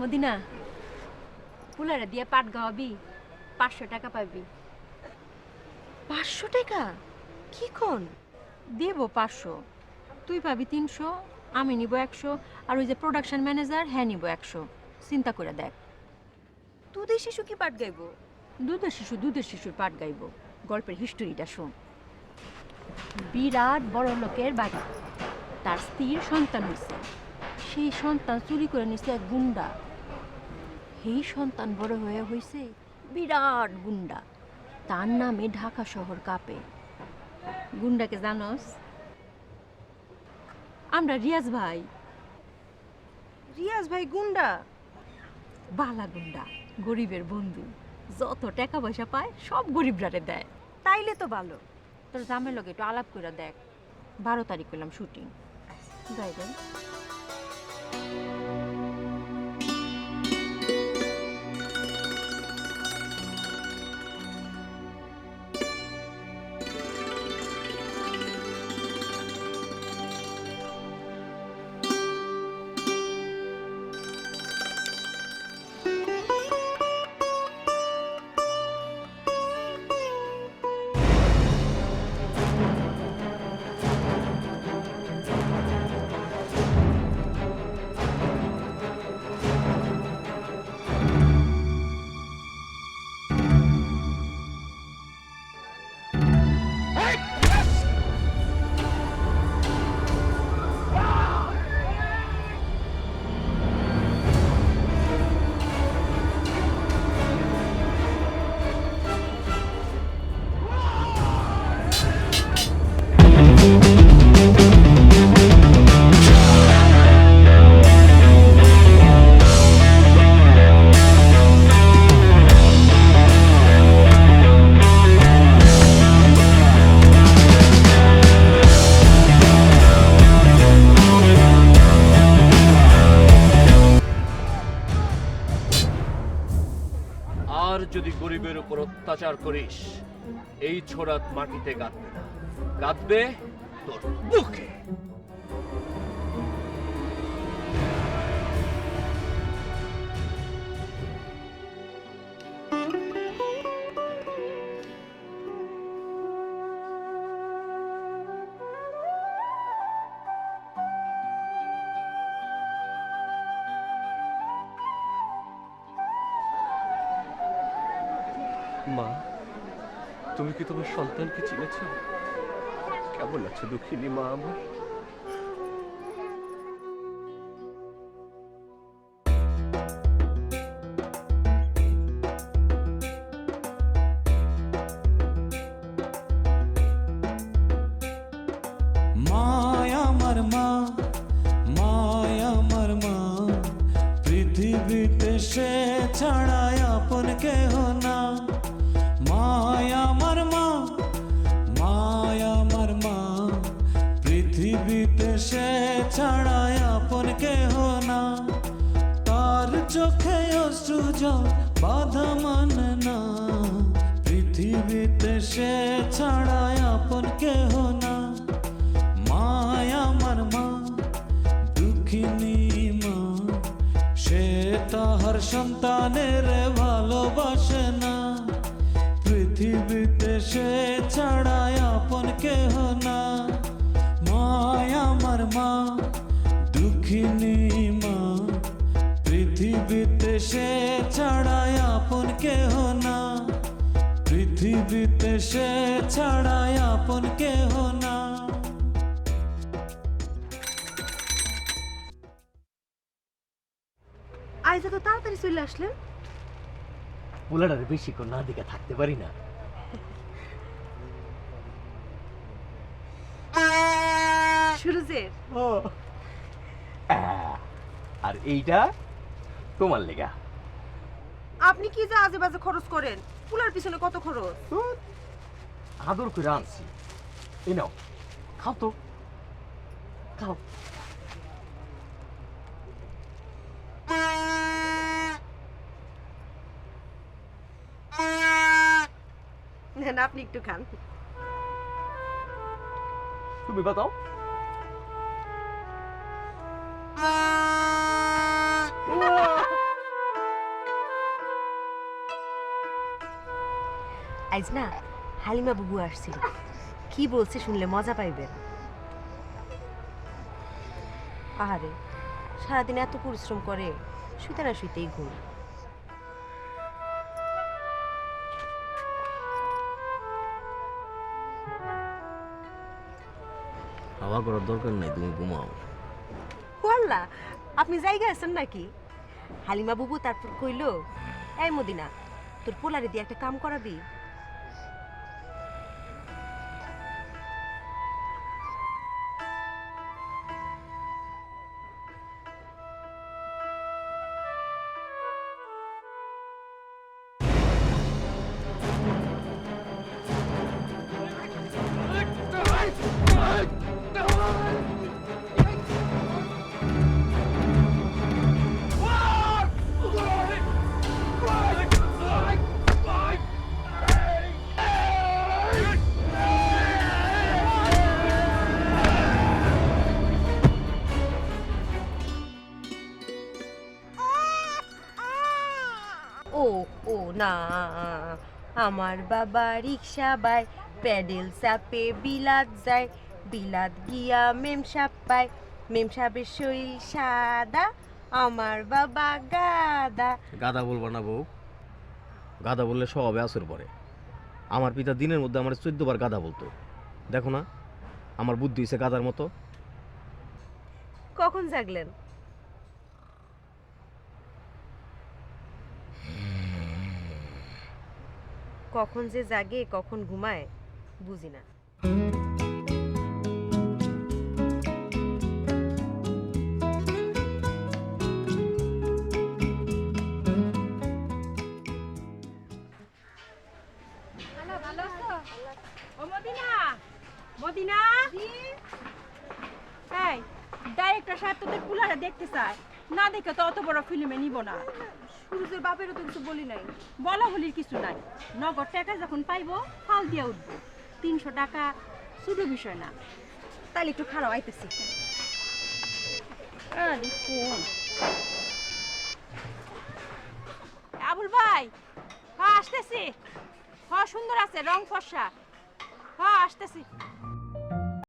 Medina পুলারে দিয়ে পাট গাওয়াবি পাঁচশো টাকা পাবি। পাঁচশো টাকা? কি কোন? দেবো পাঁচশো। তুই পাবি তিনশো আমি নিব একশো আর ওই যে প্রোডাকশন ম্যানেজার হ্যাঁ নিব একশো। চিন্তা করে দেখ। দুধের শিশু কি পাট গাইবো? দুধের শিশু দুধের শিশুর পাট গাইব। গল্পের হিস্টোরিটা শোন। বিরাট বড় লোকের বাড়ি। তার স্ত্রীর সন্তান হয়েছে সেই সন্তান চুরি করে নিছে এক গুন্ডা। সেই সন্তান বড় হয়ে হয়েছে বিরাট গুন্ডা। তার নামে ঢাকা শহর কাঁপে। গুন্ডাকে জানস? আমরা রিয়াজ ভাই। রিয়াজ ভাই গুন্ডা? বালা গুন্ডা গরিবের বন্ধু। যত টাকা পয়সা পায় সব গরিবরারে দেয়। তাইলে তো ভালো। তোর জামের লগে একটু আলাপ করে দেখ। বারো তারিখ পেলাম শুটিং। যাই রে করিস এই ছোড়াত মাটিতে গাঁদবে না। গাঁথবে তোর বুকে। মা তুমি কি তোমার সন্তানকে চিনেছ? কেমন আছো দুঃখিনী মা আমার? পৃথিবীতে সে ছাড়াই জল বাধা মানে না। পৃথিবীতে সে ছাড়া আপন কেহ না। মায় আমার মা, দুঃখিনী মা, সে তাহার সন্তানের ভালোবাসে না। পৃথিবীতে সে সে ছাড়াই আপন কেহ না। পৃথিবীতে সে ছাড়াই আপন কেহ না। আজ তো তাড়াতাড়ি চলে আসলেন? পোলাটারে বেশিক্ষণ না দিকে থাকতে পারি না। সুরজের আহ, আর এইটা তোমার লেগা। আপনি কি যে আজে বাজে খরচ করেন? পুলার পিছনে কত খরচ? ধুর, আদর করে আনছি। এই নাও খাও তো। খাও। নেন আপনি একটু খান। তুমি বাতাও। আজ না হালিমা বুবু আসছিল। কি বলছে শুনলে মজা পাইবেন আহারে সারাদিন এত পরিশ্রম করে শুতে না শুইতেই ঘুম। হাওয়া করার দরকার নেই তুমি ঘুমাও। আপনি জায়গা আছেন নাকি? হালিমা বুবু তারপর কইলো এই মদিনা তোর পোলারে দিয়ে একটা কাম করাবি? ও ও না আমার বাবা রিক্সা বাই প্যাডেল চাপে বিলাত যায় বিলাত গিয়া মেম সাপ পায় মেম সাপের শরীর সাদা আমার বাবা গাদা। গাদা বলব না বউ গাদা বললে স্বভাবে আসর পরে। আমার পিতা দিনের মধ্যে আমার চোদ্দ বার গাদা বলতো। দেখো না আমার বুদ্ধি হয়েছে গাদার মতো। কখন জাগলেন? কখন যে জাগে কখন ঘুমায় বুঝি না। Medina Medina? এই ডাইরেক্টর সাহেব তোদের পুলারে দেখতে চায়। না দেখে তো অত বড় ফিল্মে নিব না। সুরজের বাপেরও তো কিছু বলি নাই। বলা হলির কিছু নাই। নগদ টাকা যখন পাইবো ফাল দিয়ে উঠবো। তিনশো টাকা শুধু বিষয় না। তাহলে একটু খারাপ আইতেছি। আবুল ভাই হ্যাঁ আসতেছি। হ্যাঁ সুন্দর আছে, রং ফর্সা। হ্যাঁ আসতেছি।